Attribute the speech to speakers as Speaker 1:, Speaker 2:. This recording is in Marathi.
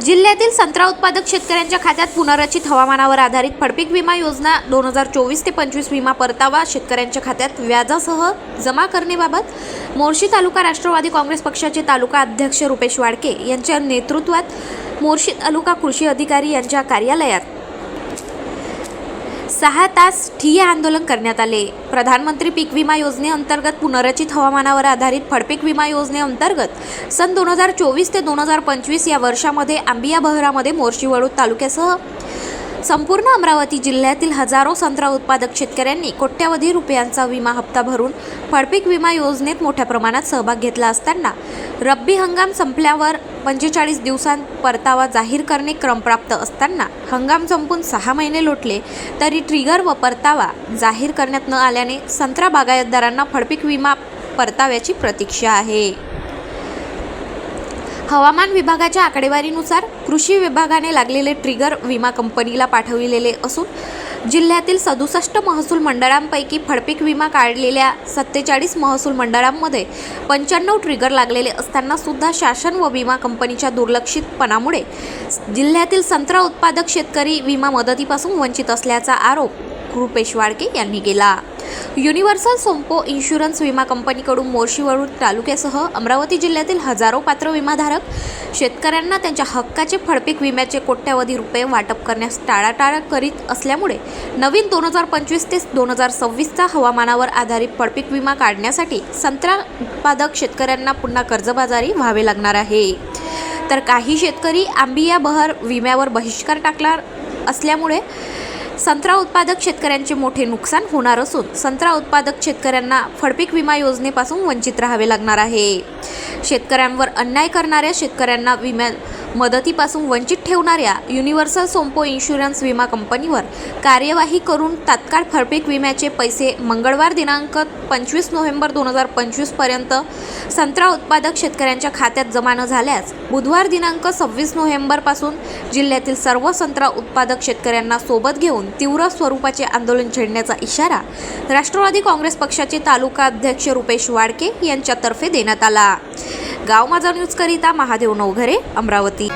Speaker 1: जिल्ह्यातील संत्रा उत्पादक शेतकऱ्यांच्या खात्यात पुनर्रचित हवामानावर आधारित फडपीक विमा योजना दोन हजार चोवीस ते पंचवीस विमा परतावा शेतकऱ्यांच्या खात्यात व्याजासह जमा करणेबाबत मोर्शी तालुका राष्ट्रवादी काँग्रेस पक्षाचे तालुका अध्यक्ष रुपेश वाडके यांच्या नेतृत्वात मोर्शी तालुका कृषी अधिकारी यांच्या कार्यालयात सहा तास ठिय्या आंदोलन करण्यात आले. प्रधानमंत्री पीक विमा योजनेअंतर्गत पुनर्रचित हवामानावर आधारित फडपीक विमा योजनेअंतर्गत सन दोन हजार चोवीस ते दोन हजार पंचवीस या वर्षामध्ये आंबिया बहरामध्ये मोर्शीवळू तालुक्यासह संपूर्ण अमरावती जिल्ह्यातील हजारो संत्रा उत्पादक शेतकऱ्यांनी कोट्यावधी रुपयांचा विमा हप्ता भरून फळपीक विमा योजनेत मोठ्या प्रमाणात सहभाग घेतला असताना रब्बी हंगाम संपल्यावर पंचेचाळीस दिवसांत परतावा जाहीर करणे क्रमप्राप्त असताना हंगाम संपून सहा महिने लोटले तरी ट्रिगर व परतावा जाहीर करण्यात न आल्याने संत्रा बागायतदारांना फळपीक विमा परताव्याची प्रतीक्षा आहे. हवामान विभागाच्या आकडेवारीनुसार कृषी विभागाने लागलेले ट्रिगर विमा कंपनीला पाठविलेले असून जिल्ह्यातील सदुसष्ट महसूल मंडळांपैकी फडपीक विमा काढलेल्या सत्तेचाळीस महसूल मंडळांमध्ये पंच्याण्णव ट्रिगर लागलेले असताना सुद्धा शासन व विमा कंपनीच्या दुर्लक्षितपणामुळे जिल्ह्यातील संत्रा उत्पादक शेतकरी विमा मदतीपासून वंचित असल्याचा आरोप कृपेश वाडके यांनी केला. युनिव्हर्सल सोम्पो इन्शुरन्स विमा कंपनीकडून मोर्शीवरून तालुक्यासह अमरावती जिल्ह्यातील हजारो पात्र विमाधारक शेतकऱ्यांना त्यांच्या हक्काचे फडपीक विम्याचे कोट्यावधी रुपये वाटप करण्यास टाळाटाळ करीत असल्यामुळे नवीन दोन हजार पंचवीस ते दोन हजार सव्वीसचा हवामानावर आधारित फडपीक विमा काढण्यासाठी संत्रा उत्पादक शेतकऱ्यांना पुन्हा कर्जबाजारी व्हावे लागणार आहे. तर काही शेतकरी आंबिया बहर विम्यावर बहिष्कार टाकणार असल्यामुळे संत्रा उत्पादक शेतकऱ्यांचे मोठे नुकसान होणार असून संत्रा उत्पादक शेतकऱ्यांना फडपीक विमा योजनेपासून वंचित राहावे लागणार आहे. शेतकऱ्यांवर अन्याय करणाऱ्या शेतकऱ्यांना विम्या मदतीपासून वंचित ठेवणाऱ्या युनिव्हर्सल सोम्पो इन्शुरन्स विमा कंपनीवर कार्यवाही करून तात्काळ फळपीक विम्याचे पैसे मंगळवार दिनांक पंचवीस नोव्हेंबर दोन हजार पंचवीसपर्यंत संत्रा उत्पादक शेतकऱ्यांच्या खात्यात जमा न झाल्यास बुधवार दिनांक सव्वीस नोव्हेंबरपासून जिल्ह्यातील सर्व संत्रा उत्पादक शेतकऱ्यांना सोबत घेऊन तीव्र स्वरूपाचे आंदोलन छेडण्याचा इशारा राष्ट्रवादी काँग्रेस पक्षाचे तालुका अध्यक्ष रुपेश वाडके यांच्यातर्फे देण्यात आला. गाव माझा न्यूजकरिता महादेव नवघरे अमरावती.